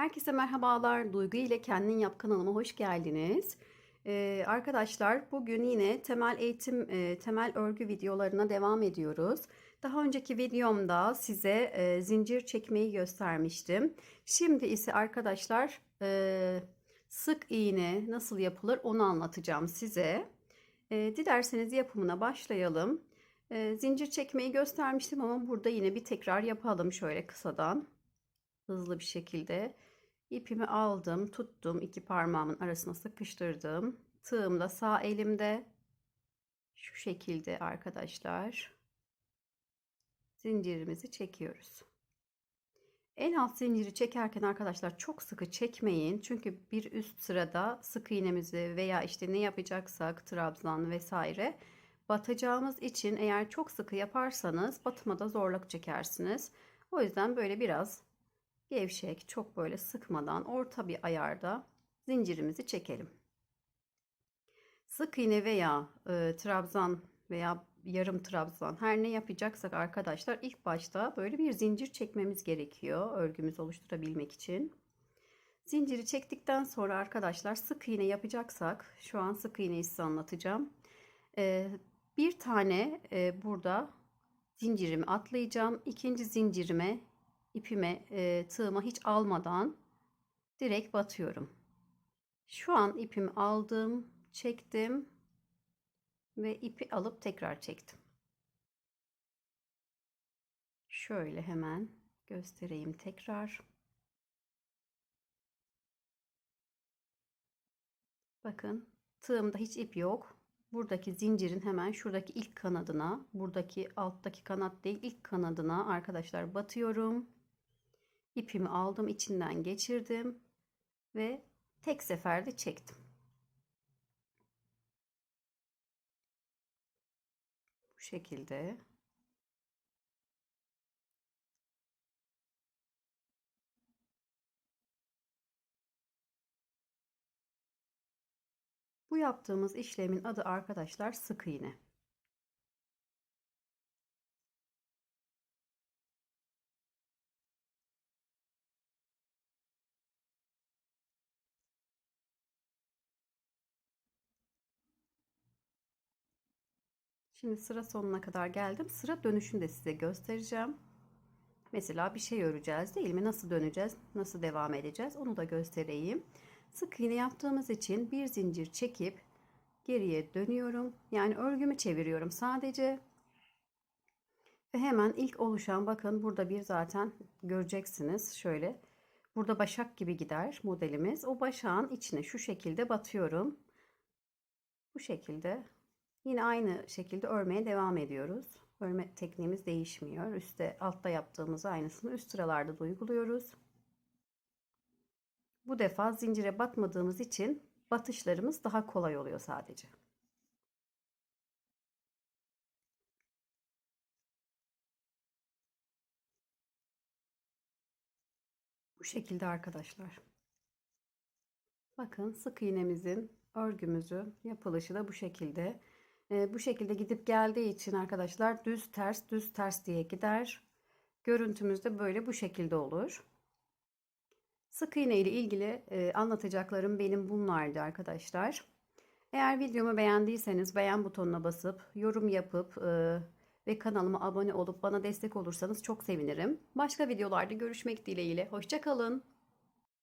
Herkese merhabalar. Duygu ile Kendin Yap kanalıma hoş geldiniz. Ee, arkadaşlar bugün yine temel eğitim, e, temel örgü videolarına devam ediyoruz. Daha önceki videomda size e, zincir çekmeyi göstermiştim. Şimdi ise arkadaşlar e, sık iğne nasıl yapılır onu anlatacağım size. E, dilerseniz yapımına başlayalım. E, zincir çekmeyi göstermiştim ama burada yine bir tekrar yapalım şöyle kısadan hızlı bir şekilde ipimi aldım, tuttum, iki parmağımın arasına sıkıştırdım. Tığım da sağ elimde. Şu şekilde arkadaşlar. Zincirimizi çekiyoruz. En alt zinciri çekerken arkadaşlar çok sıkı çekmeyin. Çünkü bir üst sırada sık iğnemizi veya işte ne yapacaksak trabzan vesaire batacağımız için eğer çok sıkı yaparsanız batmada zorluk çekersiniz. O yüzden böyle biraz gevşek, çok böyle sıkmadan orta bir ayarda zincirimizi çekelim. Sık iğne veya e, trabzan veya yarım trabzan her ne yapacaksak arkadaşlar ilk başta böyle bir zincir çekmemiz gerekiyor örgümüzü oluşturabilmek için. Zinciri çektikten sonra arkadaşlar sık iğne yapacaksak şu an sık iğneyi size anlatacağım. E, bir tane e, burada zincirimi atlayacağım. İkinci zincirime ipime e, tığıma hiç almadan direkt batıyorum. Şu an ipimi aldım, çektim ve ipi alıp tekrar çektim. Şöyle hemen göstereyim tekrar. Bakın tığımda hiç ip yok. Buradaki zincirin hemen şuradaki ilk kanadına, buradaki alttaki kanat değil ilk kanadına arkadaşlar batıyorum ipimi aldım içinden geçirdim ve tek seferde çektim. Bu şekilde Bu yaptığımız işlemin adı arkadaşlar sık iğne. Şimdi sıra sonuna kadar geldim. Sıra dönüşünü de size göstereceğim. Mesela bir şey öreceğiz değil mi? Nasıl döneceğiz? Nasıl devam edeceğiz? Onu da göstereyim. Sık iğne yaptığımız için bir zincir çekip geriye dönüyorum. Yani örgümü çeviriyorum sadece. Ve hemen ilk oluşan bakın burada bir zaten göreceksiniz. Şöyle burada başak gibi gider modelimiz. O başağın içine şu şekilde batıyorum. Bu şekilde Yine aynı şekilde örmeye devam ediyoruz. Örme tekniğimiz değişmiyor. Üste altta yaptığımız aynısını üst sıralarda da uyguluyoruz. Bu defa zincire batmadığımız için batışlarımız daha kolay oluyor sadece. Bu şekilde arkadaşlar. Bakın sık iğnemizin örgümüzü yapılışı da bu şekilde. E, bu şekilde gidip geldiği için arkadaşlar düz ters düz ters diye gider. Görüntümüz de böyle bu şekilde olur. Sık iğne ile ilgili e, anlatacaklarım benim bunlardı arkadaşlar. Eğer videomu beğendiyseniz beğen butonuna basıp yorum yapıp e, ve kanalıma abone olup bana destek olursanız çok sevinirim. Başka videolarda görüşmek dileğiyle. Hoşçakalın.